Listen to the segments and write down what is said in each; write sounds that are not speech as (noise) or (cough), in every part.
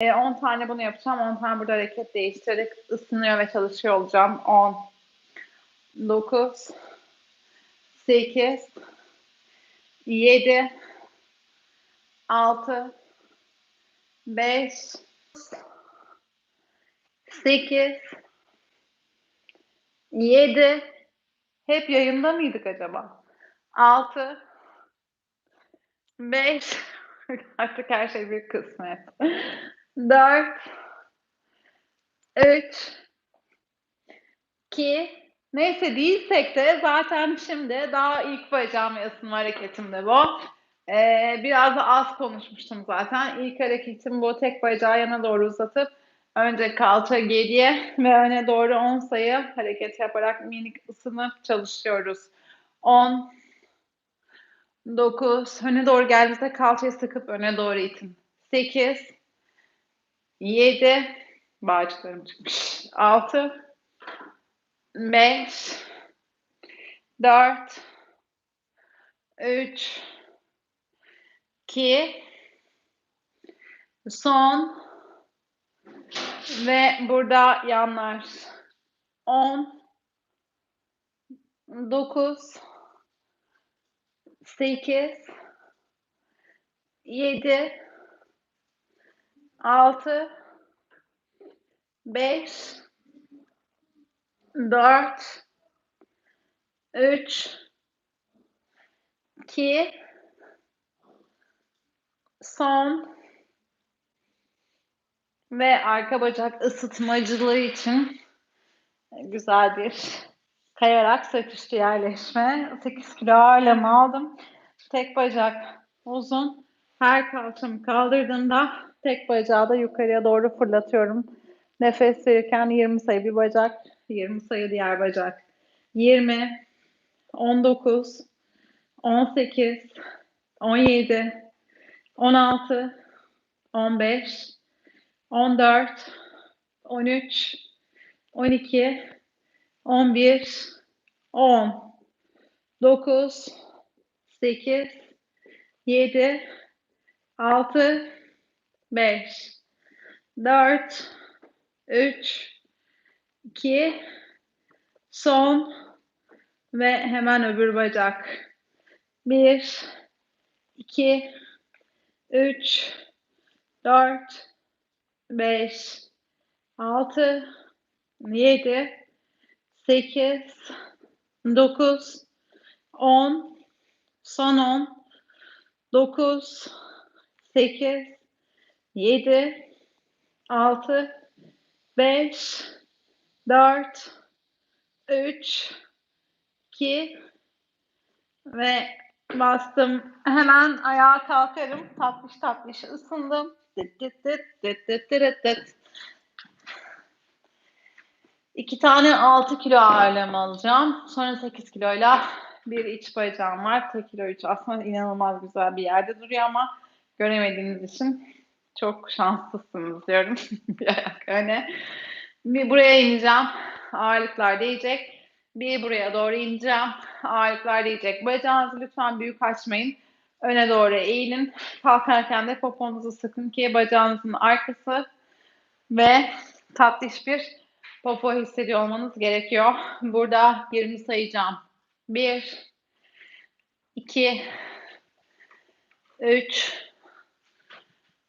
E, 10 tane bunu yapacağım. 10 tane burada hareket değiştirerek ısınıyor ve çalışıyor olacağım. 10, 9, 8, 7, 6, 5, 8, 7, hep yayında mıydık acaba? 6, 5, (laughs) artık her şey bir kısmet. 4, 3, 2, neyse değilsek de zaten şimdi daha ilk bacağım ısınma hareketimde bu. Ee, biraz da az konuşmuştum zaten. İlk hareketim bu tek bacağı yana doğru uzatıp önce kalça geriye (laughs) ve öne doğru 10 sayı hareket yaparak minik ısınıp çalışıyoruz. 10, 9, öne doğru geldiğinizde kalçayı sıkıp öne doğru itin. 8, 7, bağcıklarım çıkmış. 6, 5, 4, 3, 2, son. Ve burada yanlar. 10, 9, 8, 7, 6, 5, 4, 3, 2, son ve arka bacak ısıtmacılığı için güzel bir kayarak sırt üstü yerleşme. 8 kilo ağırlama aldım. Tek bacak uzun. Her kalçamı kaldırdığımda tek bacağı da yukarıya doğru fırlatıyorum. Nefes verirken 20 sayı bir bacak, 20 sayı diğer bacak. 20, 19, 18, 17, 16, 15, 14, 13, 12, 11, 10, 9, 8, 7, 6, 5, 4, 3, 2, son. Ve hemen öbür bacak. 1, 2, 3, 4, 5, 6, 7, 8, 9, 10, son 10, 9, 8, 7, 6, 5, 4, 3, 2 ve bastım. Hemen ayağa kalkarım. Tatlış tatlış ısındım. Dıt dıt dıt dıt dıt dıt dıt. İki tane 6 kilo ağırlama alacağım. Sonra 8 kiloyla bir iç bacağım var. Tek kilo 3 aslında inanılmaz güzel bir yerde duruyor ama göremediğiniz için çok şanslısınız diyorum. (laughs) bir ayak öne. Bir buraya ineceğim. Ağırlıklar değecek. Bir buraya doğru ineceğim. Ağırlıklar değecek. Bacağınızı lütfen büyük açmayın. Öne doğru eğilin. Kalkarken de poponuzu sıkın ki bacağınızın arkası ve tatlış bir popo hissediyor olmanız gerekiyor. Burada 20 sayacağım. 1 2 3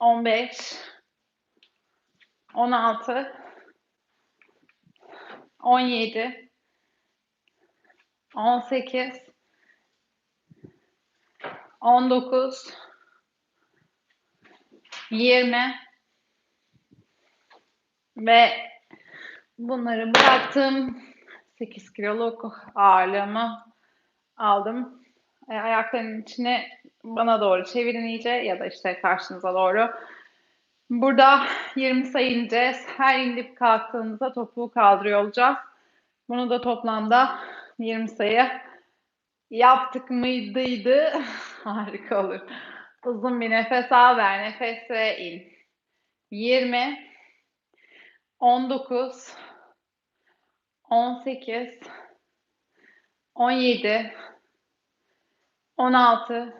15 16 17 18 19 20 ve bunları bıraktım. 8 kiloluk ağırlığımı aldım. E, ayaklarının içine bana doğru çevirin iyice ya da işte karşınıza doğru. Burada 20 sayı ineceğiz. Her inip kalktığımızda topuğu kaldırıyor olacağız. Bunu da toplamda 20 sayı yaptık mıydıydı? (laughs) Harika olur. Uzun bir nefes al ver. Nefes ve in. 20 19 18 17 16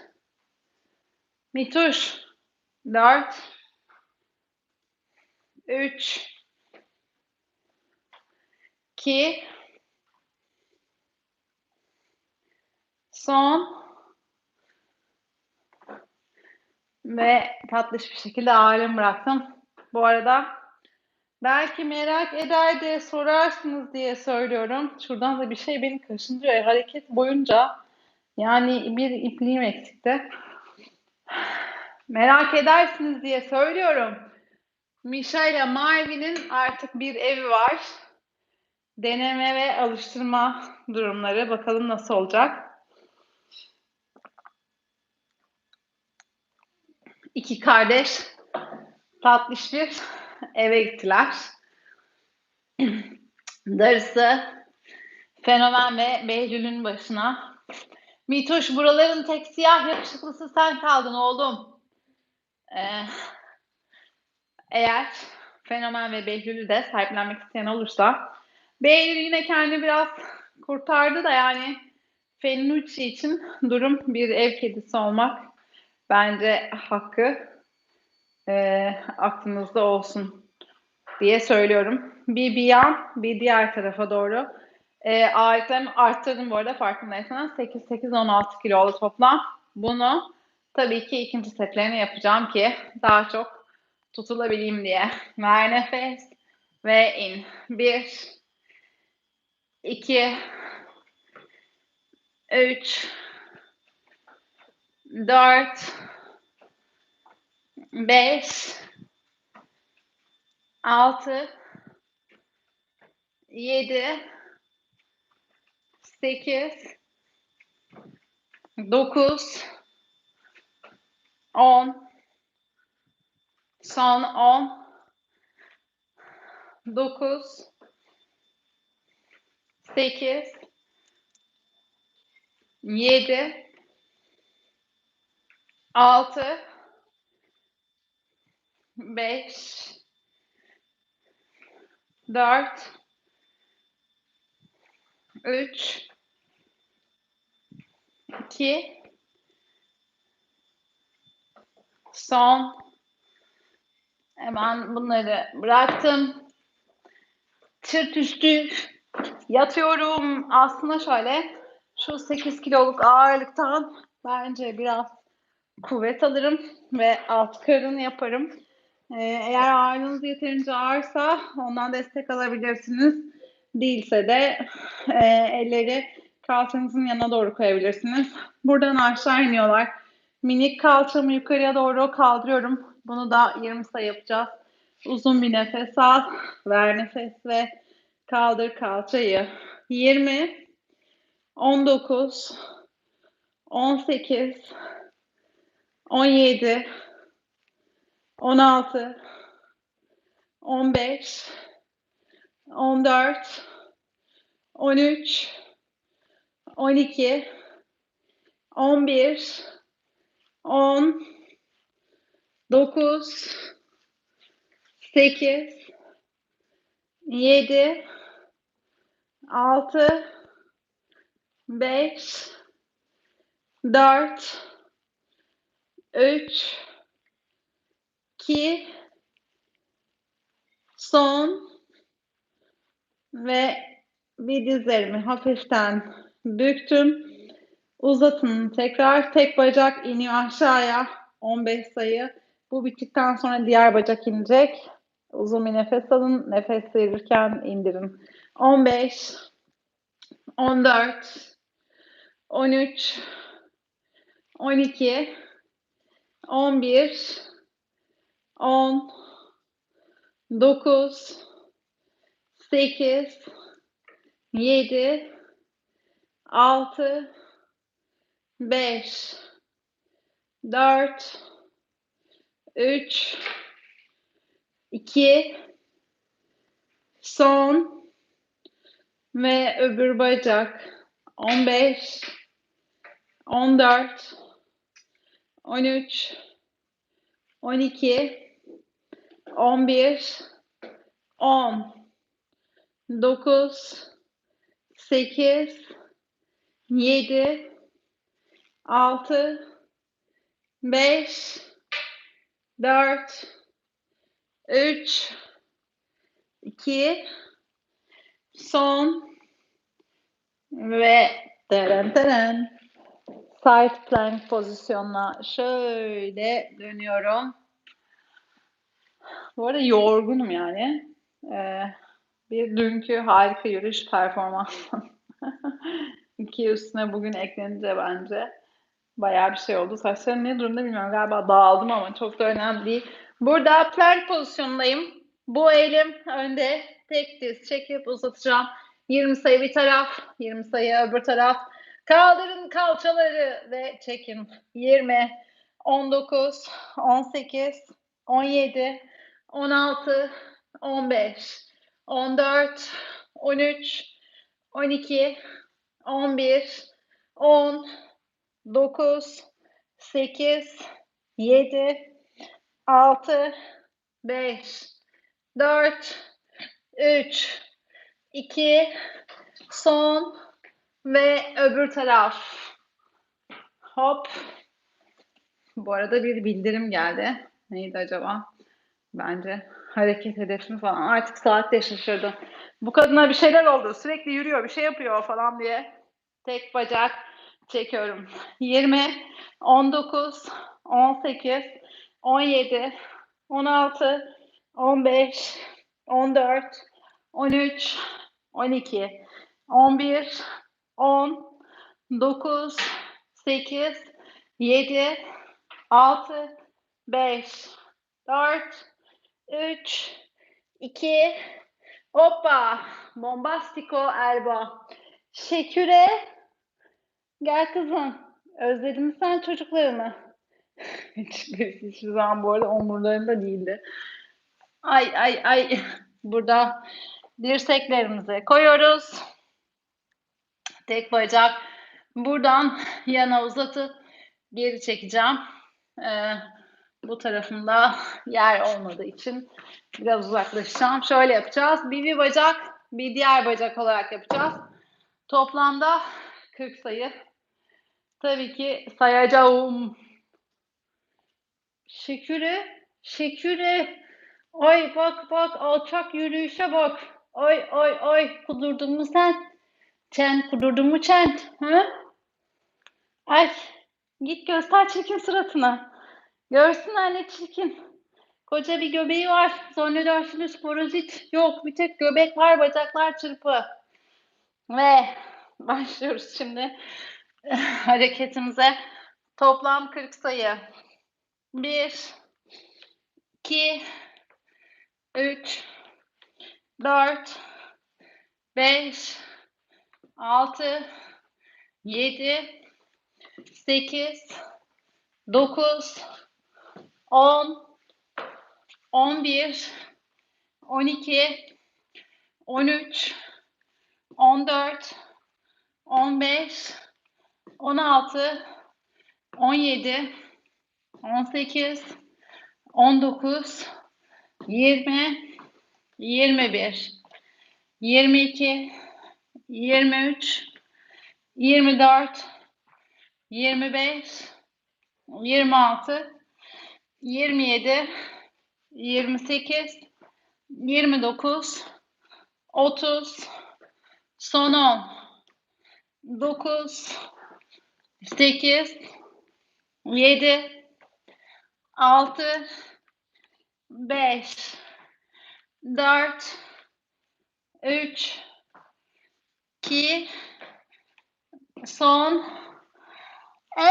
Mituş 4 3 2 son ve tatlış bir şekilde ağırlığımı bıraktım. Bu arada belki merak eder diye sorarsınız diye söylüyorum. Şuradan da bir şey beni kaşındırıyor. Hareket boyunca yani bir ipliğim eksikti. Merak edersiniz diye söylüyorum. Misha ile Marvin'in artık bir evi var. Deneme ve alıştırma durumları. Bakalım nasıl olacak. İki kardeş tatlış bir eve gittiler. Darısı Fenomen ve Behlül'ün başına. Mitoş buraların tek siyah yakışıklısı sen kaldın oğlum. Ee, eğer Fenomen ve Behlül'ü de sahiplenmek isteyen olursa Behlül yine kendi biraz kurtardı da yani Fenucci için durum bir ev kedisi olmak bence hakkı e, aklınızda olsun diye söylüyorum. Bir bir yan, bir diğer tarafa doğru. E, ağırlıklarımı arttırdım bu arada farkındaysanız. 8-8-16 kilo oldu toplam. Bunu tabii ki ikinci setlerini yapacağım ki daha çok tutulabileyim diye. Ver nefes ve in. 1 2 3 4 5 6 7 8 9 10 son 10 9 8 7 6 5 4 3 2 son hemen bunları bıraktım çırt üstü yatıyorum aslında şöyle şu 8 kiloluk ağırlıktan bence biraz kuvvet alırım ve alt karın yaparım. Ee, eğer ağırlığınız yeterince ağırsa ondan destek alabilirsiniz. Değilse de e, elleri kalçanızın yanına doğru koyabilirsiniz. Buradan aşağı iniyorlar. Minik kalçamı yukarıya doğru kaldırıyorum. Bunu da 20 sayı yapacağız. Uzun bir nefes al. Ver nefes ve kaldır kalçayı. 20 19 18 17 16 15 14 13 12 11 10 9 8 7 6 5 4 3 2 son ve bir dizlerimi hafiften büktüm. Uzatın tekrar. Tek bacak iniyor aşağıya. 15 sayı. Bu bittikten sonra diğer bacak inecek. Uzun bir nefes alın. Nefes verirken indirin. 15 14 13 12 11 10 9 8 7 6 5 4 3 2 son. Ve öbür bacak. 15 14 13 12 11 10 9 8 7 6 5 4 3 2 son ve teren teren side plank pozisyonuna şöyle dönüyorum. Bu arada yorgunum yani. Ee, bir dünkü harika yürüyüş performansı. (laughs) İki üstüne bugün eklenince bence bayağı bir şey oldu. Saçlarım ne durumda bilmiyorum. Galiba dağıldım ama çok da önemli değil. Burada plank pozisyondayım. Bu elim önde tek diz çekip uzatacağım. 20 sayı bir taraf, 20 sayı öbür taraf. Kaldırın kalçaları ve çekin. 20, 19, 18, 17, 16, 15, 14, 13, 12, 11, 10, 9, 8, 7, 6, 5, 4, 3, 2, son ve öbür taraf. Hop. Bu arada bir bildirim geldi. Neydi acaba? Bence hareket hedefimi falan. Artık saatte şaşırdım. Bu kadına bir şeyler oldu. Sürekli yürüyor, bir şey yapıyor falan diye. Tek bacak çekiyorum. 20, 19, 18, 17, 16, 15, 14, 13, 12, 11, 10, 9, 8, 7, 6, 5, 4, 3, 2, hoppa, bombastico elba. Şeküre, gel kızım. Özledin mi sen çocuklarını? (laughs) Hiçbir zaman bu arada omurlarında değildi. Ay ay ay. Burada dirseklerimizi koyuyoruz. Tek bacak. Buradan yana uzatıp geri çekeceğim. Ee, bu tarafında yer olmadığı için biraz uzaklaşacağım. Şöyle yapacağız. Bir, bir bacak, bir diğer bacak olarak yapacağız. Toplamda 40 sayı. Tabii ki sayacağım. Şeküre, şeküre. Ay bak bak alçak yürüyüşe bak. Ay ay ay kudurdun mu sen? Çen kudurdun mu çen? Hı? Ay git göster çirkin suratını. Görsün anne çirkin. Koca bir göbeği var. Zannedersiniz parazit. Yok bir tek göbek var bacaklar çırpı. Ve başlıyoruz şimdi (laughs) hareketimize. Toplam 40 sayı. 1 2 3 4 5 6 7 8 9 10 11 12 13 14 15 16 17 18 19 20 21 22 23 24 25 26 27 28 29 30 son 10 9 8 7 6 5 4 3 2 son ee,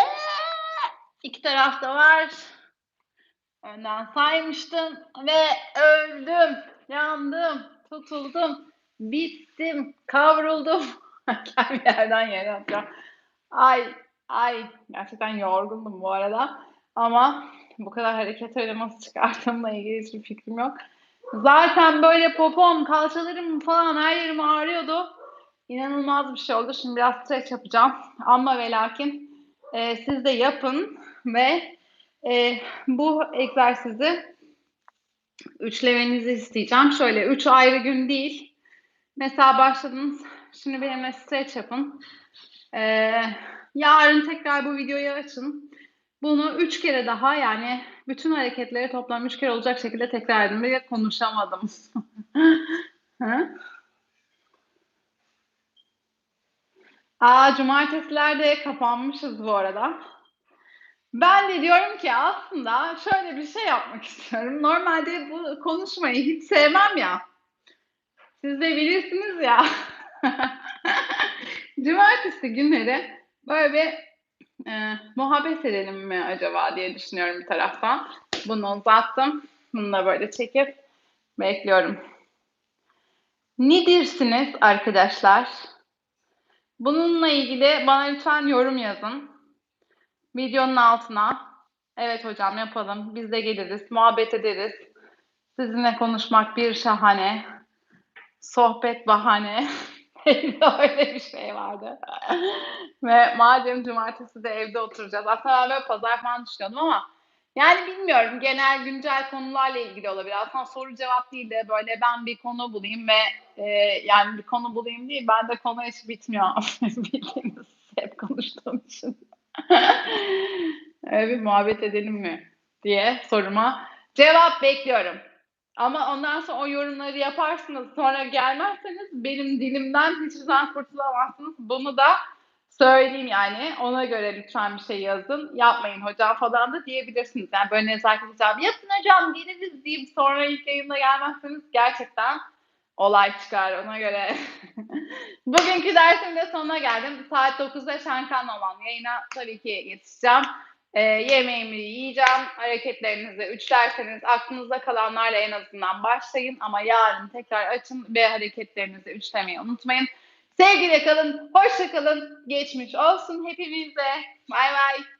iki tarafta var. Önden saymıştım ve öldüm, yandım, tutuldum, bittim, kavruldum. (laughs) Bir yerden yere atacağım. Ay, ay, gerçekten yorgundum bu arada. Ama bu kadar hareket öyle nasıl çıkarttığımla ilgili hiçbir fikrim yok. Zaten böyle popom, kalçalarım falan her yerim ağrıyordu. İnanılmaz bir şey oldu. Şimdi biraz stretch yapacağım. Ama ve lakin e, siz de yapın ve e, bu egzersizi üçlemenizi isteyeceğim. Şöyle üç ayrı gün değil. Mesela başladınız. Şimdi benimle stretch yapın. E, yarın tekrar bu videoyu açın. Bunu üç kere daha yani bütün hareketleri toplam üç kere olacak şekilde tekrar edin. Bir konuşamadım. (laughs) Aa, cumartesilerde kapanmışız bu arada. Ben de diyorum ki aslında şöyle bir şey yapmak istiyorum. Normalde bu konuşmayı hiç sevmem ya. Siz de bilirsiniz ya. (laughs) Cumartesi günleri böyle bir e, muhabbet edelim mi acaba diye düşünüyorum bir taraftan. Bunu uzattım. Bunu da böyle çekip bekliyorum. Ne dirsiniz arkadaşlar? Bununla ilgili bana lütfen yorum yazın. Videonun altına. Evet hocam yapalım. Biz de geliriz. Muhabbet ederiz. Sizinle konuşmak bir şahane. Sohbet bahane. (laughs) Öyle bir şey vardı. Ve madem cumartesi de evde oturacağız. Aslında böyle pazar falan düşünüyordum ama yani bilmiyorum genel güncel konularla ilgili olabilir. Aslında soru cevap değil de böyle ben bir konu bulayım ve e, yani bir konu bulayım değil ben de konu hiç bitmiyor. (laughs) Bildiğiniz hep konuştuğum için. Öyle bir muhabbet edelim mi diye soruma cevap bekliyorum. Ama ondan sonra o yorumları yaparsınız sonra gelmezseniz benim dilimden hiçbir zaman kurtulamazsınız. Bunu da söyleyeyim yani. Ona göre lütfen bir şey yazın. Yapmayın hocam falan da diyebilirsiniz. Yani böyle nezaket hocam yapın hocam geliriz deyip sonra ilk yayında gelmezseniz gerçekten olay çıkar ona göre. (laughs) Bugünkü dersim de sonuna geldim. Saat 9'da Şankan olan yayına tabii ki yetişeceğim. Ee, yemeğimi yiyeceğim. Hareketlerinizi üçlerseniz aklınızda kalanlarla en azından başlayın. Ama yarın tekrar açın ve hareketlerinizi üçlemeyi unutmayın. Sevgiyle kalın, hoşça kalın, geçmiş olsun hepimize. Bay bay.